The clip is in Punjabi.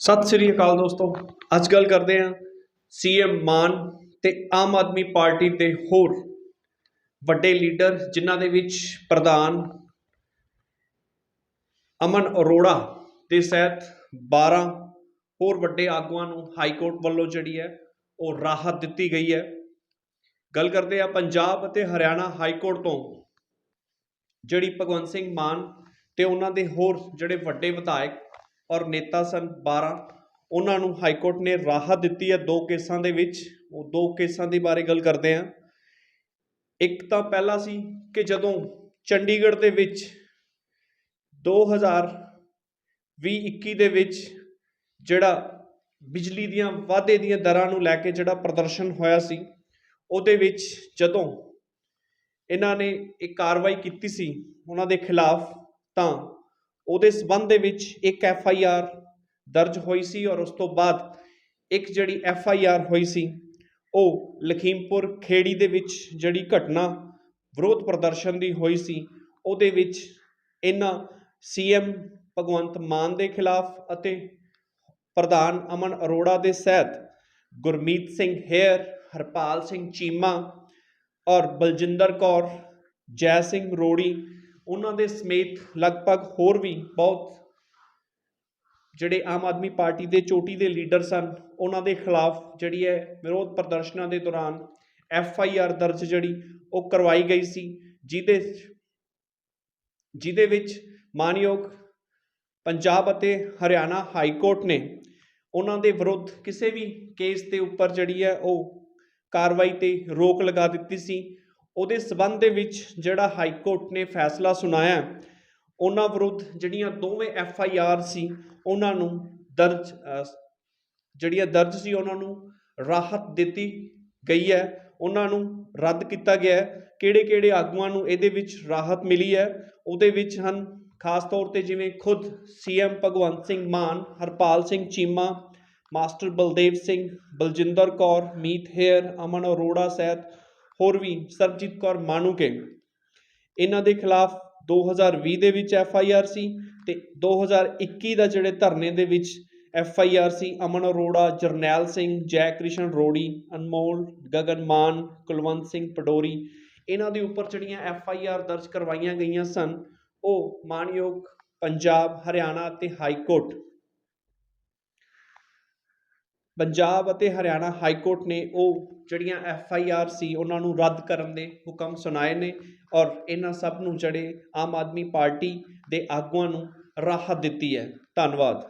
ਸਤਿ ਸ੍ਰੀ ਅਕਾਲ ਦੋਸਤੋ, ਅੱਜ ਗੱਲ ਕਰਦੇ ਹਾਂ ਸੀਐਮ ਮਾਨ ਤੇ ਆਮ ਆਦਮੀ ਪਾਰਟੀ ਦੇ ਹੋਰ ਵੱਡੇ ਲੀਡਰ ਜਿਨ੍ਹਾਂ ਦੇ ਵਿੱਚ ਪ੍ਰਧਾਨ ਅਮਨ ਅਰੋੜਾ ਦੇ ਸਹਿਤ 12 ਹੋਰ ਵੱਡੇ ਆਗੂਆਂ ਨੂੰ ਹਾਈ ਕੋਰਟ ਵੱਲੋਂ ਜਿਹੜੀ ਹੈ ਉਹ ਰਾਹਤ ਦਿੱਤੀ ਗਈ ਹੈ। ਗੱਲ ਕਰਦੇ ਆ ਪੰਜਾਬ ਅਤੇ ਹਰਿਆਣਾ ਹਾਈ ਕੋਰਟ ਤੋਂ। ਜਿਹੜੀ ਭਗਵੰਤ ਸਿੰਘ ਮਾਨ ਤੇ ਉਹਨਾਂ ਦੇ ਹੋਰ ਜਿਹੜੇ ਵੱਡੇ ਵਿਧਾਇਕ ਔਰ ਨੇਤਾ ਸਨ 12 ਉਹਨਾਂ ਨੂੰ ਹਾਈ ਕੋਰਟ ਨੇ ਰਾਹਤ ਦਿੱਤੀ ਹੈ ਦੋ ਕੇਸਾਂ ਦੇ ਵਿੱਚ। ਉਹ ਦੋ ਕੇਸਾਂ ਦੇ ਬਾਰੇ ਗੱਲ ਕਰਦੇ ਹਾਂ। ਇੱਕ ਤਾਂ ਪਹਿਲਾ ਸੀ ਕਿ ਜਦੋਂ ਚੰਡੀਗੜ੍ਹ ਦੇ ਵਿੱਚ 2020-21 ਦੇ ਵਿੱਚ ਜਿਹੜਾ ਬਿਜਲੀ ਦੀਆਂ ਵਾਧੇ ਦੀਆਂ ਦਰਾਂ ਨੂੰ ਲੈ ਕੇ ਜਿਹੜਾ ਪ੍ਰਦਰਸ਼ਨ ਹੋਇਆ ਸੀ, ਉਹਦੇ ਵਿੱਚ ਜਦੋਂ ਇਹਨਾਂ ਨੇ ਇਹ ਕਾਰਵਾਈ ਕੀਤੀ ਸੀ ਉਹਨਾਂ ਦੇ ਖਿਲਾਫ, ਤਾਂ ਉਹਦੇ ਸਬੰਧ ਦੇ ਵਿੱਚ ਇੱਕ ਐਫ ਆਈ ਆਰ ਦਰਜ ਹੋਈ ਸੀ ਔਰ ਉਸ ਤੋਂ ਬਾਅਦ ਇੱਕ ਜਿਹੜੀ ਐਫ ਆਈ ਆਰ ਹੋਈ ਸੀ, ਉਹ ਲਖੀਮਪੁਰ ਖੇੜੀ ਦੇ ਵਿੱਚ ਜਿਹੜੀ ਘਟਨਾ ਵਿਰੋਧ ਪ੍ਰਦਰਸ਼ਨ ਦੀ ਹੋਈ ਸੀ, ਉਹਦੇ ਵਿੱਚ ਇਹਨਾਂ ਸੀਐਮ ਭਗਵੰਤ ਮਾਨ ਦੇ ਖਿਲਾਫ ਅਤੇ ਪ੍ਰਧਾਨ ਅਮਨ ਅਰੋੜਾ ਦੇ ਸਹਿਤ ਗੁਰਮੀਤ ਸਿੰਘ ਹੇਅਰ, ਹਰਪਾਲ ਸਿੰਘ ਚੀਮਾ ਔਰ ਬਲਜਿੰਦਰ ਕੌਰ, ਜੈ ਸਿੰਘ ਰੋੜੀ ਉਹਨਾਂ ਦੇ ਸਮੇਤ ਲਗਭਗ ਹੋਰ ਵੀ ਬਹੁਤ ਜਿਹੜੇ ਆਮ ਆਦਮੀ ਪਾਰਟੀ ਦੇ ਚੋਟੀ ਦੇ ਲੀਡਰ ਸਨ, ਉਹਨਾਂ ਦੇ ਖਿਲਾਫ ਜਿਹੜੀ ਹੈ ਵਿਰੋਧ ਪ੍ਰਦਰਸ਼ਨਾਂ ਦੇ ਦੌਰਾਨ ਐਫ ਆਈ ਆਰ ਦਰਜ ਜਿਹੜੀ ਉਹ ਕਰਵਾਈ ਗਈ ਸੀ, ਜਿਹਦੇ ਜਿਹਦੇ ਵਿੱਚ ਮਾਨਯੋਗ ਪੰਜਾਬ ਅਤੇ ਹਰਿਆਣਾ ਹਾਈ ਕੋਰਟ ਨੇ ਉਹਨਾਂ ਦੇ ਵਿਰੁੱਧ ਕਿਸੇ ਵੀ ਕੇਸ ਦੇ ਉੱਪਰ ਜਿਹੜੀ ਹੈ ਉਹ ਕਾਰਵਾਈ ਤੇ ਰੋਕ ਲਗਾ ਦਿੱਤੀ ਸੀ। ਉਹਦੇ ਸਬੰਧ ਦੇ ਵਿੱਚ ਜਿਹੜਾ ਹਾਈ ਕੋਰਟ ਨੇ ਫੈਸਲਾ ਸੁਣਾਇਆ ਉਹਨਾਂ ਵਿਰੁੱਧ ਜਿਹੜੀਆਂ ਦੋਵੇਂ ਐਫ ਆਈ ਆਰ ਸੀ, ਉਹਨਾਂ ਨੂੰ ਦਰਜ ਜਿਹੜੀਆਂ ਦਰਜ ਸੀ ਉਹਨਾਂ ਨੂੰ ਰਾਹਤ ਦਿੱਤੀ ਗਈ ਹੈ। ਉਹਨਾਂ ਨੂੰ ਰੱਦ ਕੀਤਾ ਗਿਆ ਹੈ। ਕਿਹੜੇ ਕਿਹੜੇ ਆਗੂਆਂ ਨੂੰ ਇਹਦੇ ਵਿੱਚ ਰਾਹਤ ਮਿਲੀ ਹੈ, ਉਹਦੇ ਵਿੱਚ ਹਨ ਖਾਸ ਤੌਰ ਤੇ ਜਿਵੇਂ ਖੁਦ ਸੀਐਮ ਭਗਵੰਤ ਸਿੰਘ ਮਾਨ, ਹਰਪਾਲ ਸਿੰਘ ਚੀਮਾ, ਮਾਸਟਰ ਬਲਦੇਵ ਸਿੰਘ, ਬਲਜਿੰਦਰ ਕੌਰ, ਮੀਤ ਹੇਅਰ, ਅਮਨ ਅਰੋੜਾ ਸਹਿਤ ਹੋਰ ਵੀ ਸਰਬਜੀਤ ਕੌਰ ਮਾਨੂਕੇ ਇਹਨਾਂ ਦੇ ਖਿਲਾਫ 2020 ਦੇ ਵਿੱਚ ਐਫ ਆਈ ਆਰ ਸੀ ਤੇ 2021 ਦਾ ਜਿਹੜੇ ਧਰਨੇ ਦੇ ਵਿੱਚ ਐਫ ਆਈ ਆਰ ਸੀ, ਅਮਨ ਅਰੋੜਾ, ਜਰਨੈਲ ਸਿੰਘ ਜੈ ਕ੍ਰਿਸ਼ਨ ਰੋੜੀ, ਅਨਮੋਲ, ਗਗਨ ਮਾਨ, ਕੁਲਵੰਤ ਸਿੰਘ ਪਡੋਰੀ ਇਹਨਾਂ ਦੇ ਉੱਪਰ ਜਿਹੜੀਆਂ ਐਫ ਆਈ ਆਰ ਦਰਜ ਕਰਵਾਈਆਂ ਗਈਆਂ ਸਨ, ਉਹ ਮਾਨਯੋਗ ਪੰਜਾਬ, ਹਰਿਆਣਾ ਅਤੇ ਹਾਈ ਕੋਰਟ ਪੰਜਾਬ ਅਤੇ ਹਰਿਆਣਾ ਹਾਈ ਕੋਰਟ ਨੇ ਉਹ ਜਿਹੜੀਆਂ ਐਫ ਆਈ ਆਰ ਸੀ ਉਹਨਾਂ ਨੂੰ ਰੱਦ ਕਰਨ ਦੇ ਹੁਕਮ ਸੁਣਾਏ ਨੇ ਔਰ ਇਹਨਾਂ ਸਭ ਨੂੰ ਜਿਹੜੇ ਆਮ ਆਦਮੀ ਪਾਰਟੀ ਦੇ ਆਗੂਆਂ ਨੂੰ ਰਾਹਤ ਦਿੱਤੀ ਹੈ। ਧੰਨਵਾਦ।